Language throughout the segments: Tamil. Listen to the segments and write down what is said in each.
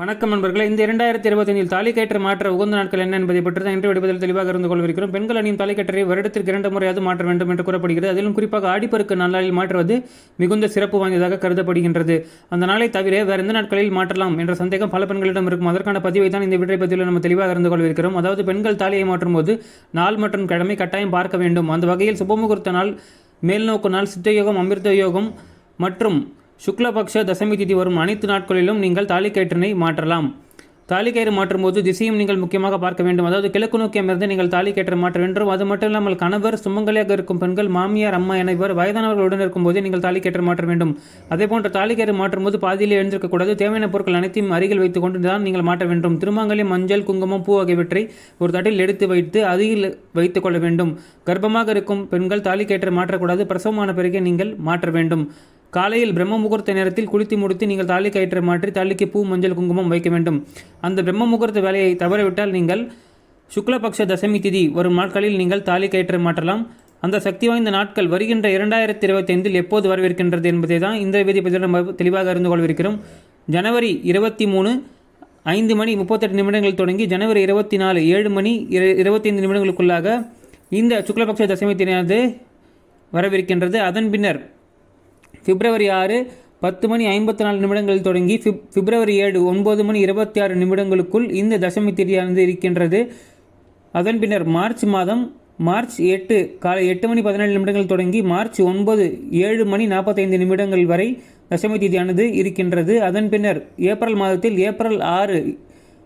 வணக்கம் நண்பர்களே. இந்த இரண்டாயிரத்தி இருபத்தைந்தில் தாலிக்கயிற்று மாற்ற உகந்த நாட்கள் என்ன என்பதை பற்றி தான் இன்று விடுவதில் தெளிவாக இருந்து கொள்விருக்கிறோம் பெண்கள் அணியும் தாலிக்கயிற்றை வருடத்திற்கு இரண்டு முறையாவது மாற்ற வேண்டும் என்று கூறப்படுகிறது. அதிலும் குறிப்பாக ஆடிப்பெருக்கு நாளில் மாற்றுவது மிகுந்த சிறப்பு வாய்ந்ததாக கருதப்படுகின்றது. அந்த நாளை தவிர வேறு எந்த நாட்களில் மாற்றலாம் என்ற சந்தேகம் பல பெண்களிடம் இருக்கும். அதற்கான பதிவை தான் இந்த வீட்டை பதிவில் நம்ம தெளிவாக இருந்து கொள்விருக்கிறோம் அதாவது பெண்கள் தாலியை மாற்றும் போது நாள் மற்றும் கிழமை கட்டாயம் பார்க்க வேண்டும். அந்த வகையில் சுபமுகூர்த்த நாள் மேல்நோக்கு நாள் சித்தயோகம் அமிர்த யோகம் மற்றும் சுக்லபக்ஷ தசமி திதி வரும் அனைத்து நாட்களிலும் நீங்கள் தாலிக்கயிற்றினை மாற்றலாம். தாலிக்கயிறு மாற்றும் போது திசையும் நீங்கள் முக்கியமாக பார்க்க வேண்டும். அதாவது கிழக்கு நோக்கி அமர்ந்து நீங்கள் தாலிக்கயிற்று மாற்ற வேண்டும். அது மட்டும் இல்லாமல் கணவர் சுமங்கலியாக இருக்கும் பெண்கள் மாமியார் அம்மா என இவர் வயதானவர்களுடன் இருக்கும்போது நீங்கள் தாலிக்கயிற்று மாற்ற வேண்டும். அதே போன்ற தாலிக்கயிறு மாற்றும் போது பாதியிலே எழுந்திருக்கக்கூடாது தேவையான பொருட்கள் அனைத்தையும் அருகில் வைத்துக் கொண்டு தான் நீங்கள் மாற்ற வேண்டும். திருமாங்கலி மஞ்சள் குங்குமம் பூ ஆகியவற்றை ஒரு தட்டில் எடுத்து வைத்து அருகில் வைத்துக் கொள்ள வேண்டும். கர்ப்பமாக இருக்கும் பெண்கள் தாலிக்கயிற்று மாற்றக்கூடாது. பிரசவமான பிறகு நீங்கள் மாற்ற வேண்டும். காலையில் பிரம்ம முகூர்த்த நேரத்தில் குளித்து முடித்து நீங்கள் தாலி கயிற்றை மாற்றி தாலிக்கு பூ மஞ்சள் குங்குமம் வைக்க வேண்டும். அந்த பிரம்ம முகூர்த்த வேலையை தவறவிட்டால் நீங்கள் சுக்லபக்ஷ தசமி திதி வரும் நாட்களில் நீங்கள் தாலி கயிற்றை மாற்றலாம். அந்த சக்தி வாய்ந்த நாட்கள் வருகின்ற இரண்டாயிரத்தி இருபத்தி ஐந்தில் எப்போது வரவிருக்கின்றது என்பதை தான் இந்த வேதி பற்றி நம்ம தெளிவாக அறிந்து கொள்விருக்கிறோம். ஜனவரி இருபத்தி மூணு ஐந்து மணி முப்பத்தெட்டு நிமிடங்கள் தொடங்கி ஜனவரி இருபத்தி நாலு ஏழு மணி இருபத்தைந்து நிமிடங்களுக்குள்ளாக இந்த சுக்லபக்ஷ தசமி தினானது வரவிருக்கின்றது. அதன் பின்னர் பிப்ரவரி ஆறு பத்து மணி ஐம்பத்தி நாலு நிமிடங்களில் தொடங்கி பிப் பிப்ரவரி ஏழு ஒன்பது மணி இருபத்தி ஆறு நிமிடங்களுக்குள் இந்த தசமி திதியானது இருக்கின்றது. அதன் பின்னர் மார்ச் மாதம் மார்ச் எட்டு காலை எட்டு மணி பதினேழு நிமிடங்கள் தொடங்கி மார்ச் ஒன்பது ஏழு மணி நாற்பத்தைந்து நிமிடங்கள் வரை தசமி திதியானது இருக்கின்றது. அதன் பின்னர் ஏப்ரல் மாதத்தில் ஏப்ரல் ஆறு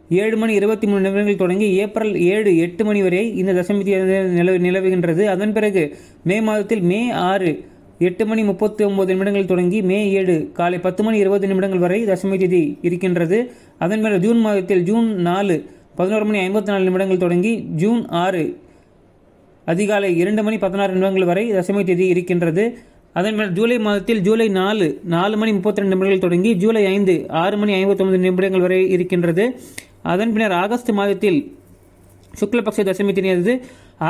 ஏழு மணி இருபத்தி மூணு நிமிடங்கள் தொடங்கி ஏப்ரல் ஏழு எட்டு மணி வரை இந்த தசமி திதியானது நிலவு நிலவுகின்றது. அதன் பிறகு மே மாதத்தில் மே ஆறு எட்டு மணி முப்பத்தி ஒன்பது நிமிடங்கள் தொடங்கி மே ஏழு காலை பத்து மணி இருபது நிமிடங்கள் வரை தசமி திதி இருக்கின்றது. அதன் பிறகு ஜூன் மாதத்தில் ஜூன் நாலு பதினோரு மணி ஐம்பத்தி நாலு நிமிடங்கள் தொடங்கி ஜூன் ஆறு அதிகாலை இரண்டு மணி பதினாறு நிமிடங்கள் வரை தசமி தேதி இருக்கின்றது. அதன் மேல் ஜூலை மாதத்தில் ஜூலை நாலு நாலு மணி முப்பத்தி ரெண்டு நிமிடங்கள் தொடங்கி ஜூலை ஐந்து ஆறு மணி ஐம்பத்தொம்பது நிமிடங்கள் வரை இருக்கின்றது. அதன் பின்னர் ஆகஸ்ட் மாதத்தில் சுக்லபக்ஷ தசமி தினியது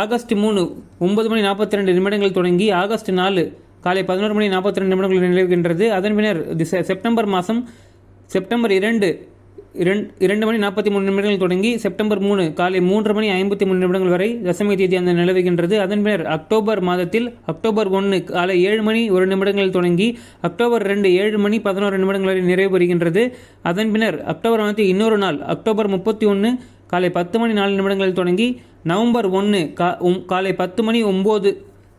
ஆகஸ்ட் மூணு ஒன்பது மணி நாற்பத்தி ரெண்டு நிமிடங்கள் தொடங்கி ஆகஸ்ட் நாலு காலை பதினோரு மணி நாற்பத்தி ரெண்டு நிமிடங்கள் நிலவுகின்றது அதன் பின்னர் செப்டம்பர் மாதம் செப்டம்பர் இரண்டு இரண்டு இரண்டு மணி நாற்பத்தி மூணு நிமிடங்கள் தொடங்கி செப்டம்பர் மூணு காலை மூன்று மணி ஐம்பத்தி மூணு நிமிடங்கள் வரை தசமி தேதி அந்த நிலவுகின்றது. அதன் பின்னர் அக்டோபர் மாதத்தில் அக்டோபர் ஒன்று காலை ஏழு மணி ஒரு நிமிடங்கள் தொடங்கி அக்டோபர் ரெண்டு ஏழு மணி பதினோரு நிமிடங்கள் வரை நிறைவு பெறுகின்றது. அதன் பின்னர் அக்டோபர் மாதத்தில் இன்னொரு நாள் அக்டோபர் முப்பத்தி ஒன்று காலை பத்து மணி நாலு நிமிடங்களில் தொடங்கி நவம்பர் ஒன்று கா காலை பத்து மணி ஒம்பது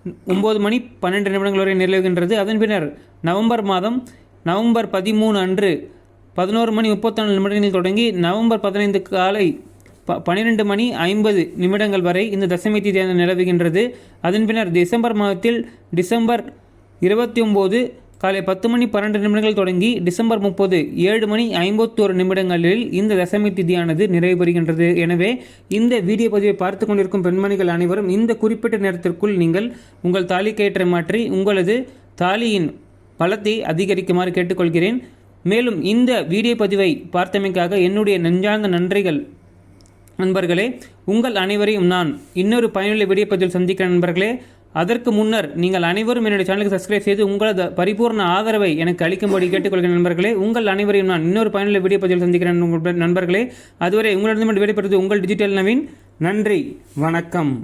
ஒம்பது மணி பன்னெண்டு நிமிடங்கள் வரை நிலவுகின்றது. அதன் பின்னர் நவம்பர் மாதம் நவம்பர் பதிமூணு அன்று பதினோரு மணி முப்பத்தாலு நிமிடங்களில் தொடங்கி நவம்பர் பதினைந்து காலை ப பன்னிரெண்டு மணி ஐம்பது நிமிடங்கள் வரை இந்த தசமி தேதி நிலவுகின்றது. அதன் பின்னர் டிசம்பர் மாதத்தில் டிசம்பர் இருபத்தி ஒம்பது காலை பத்து மணி பன்னெண்டு நிமிடங்கள் தொடங்கி டிசம்பர் முப்பது ஏழு மணி ஐம்பத்தோரு நிமிடங்களில் இந்த தசமி திதியானது நிறைவு பெறுகின்றது. எனவே இந்த வீடியோ பதிவை பார்த்து கொண்டிருக்கும் பெண்மணிகள் அனைவரும் இந்த குறிப்பிட்ட நேரத்திற்குள் நீங்கள் உங்கள் தாலி கயிற்றை மாற்றி உங்களது தாலியின் பலத்தை அதிகரிக்குமாறு கேட்டுக்கொள்கிறேன். மேலும் இந்த வீடியோ பதிவை பார்த்தமைக்காக என்னுடைய நெஞ்சார்ந்த நன்றிகள். நண்பர்களே உங்கள் அனைவரையும் நான் இன்னொரு பயனுள்ள வீடியோ பதிவில் சந்திக்கிற நண்பர்களே. அதற்கு முன்னர் நீங்கள் அனைவரும் என்னுடைய சேனலுக்கு சப்ஸ்கிரைப் செய்து உங்களது பரிபூர்ண ஆதரவை எனக்கு அளிக்கும்படி கேட்டுக்கொள்கிறேன் நண்பர்களே. உங்கள் அனைவரையும் நான் இன்னொரு பயனுள்ள வீடியோ பதிவில் சந்திக்கிறேன் நண்பர்களே. அதுவரை உங்களிடம் விடைபெறுவது உங்கள் டிஜிட்டல் நவீன். நன்றி. வணக்கம்.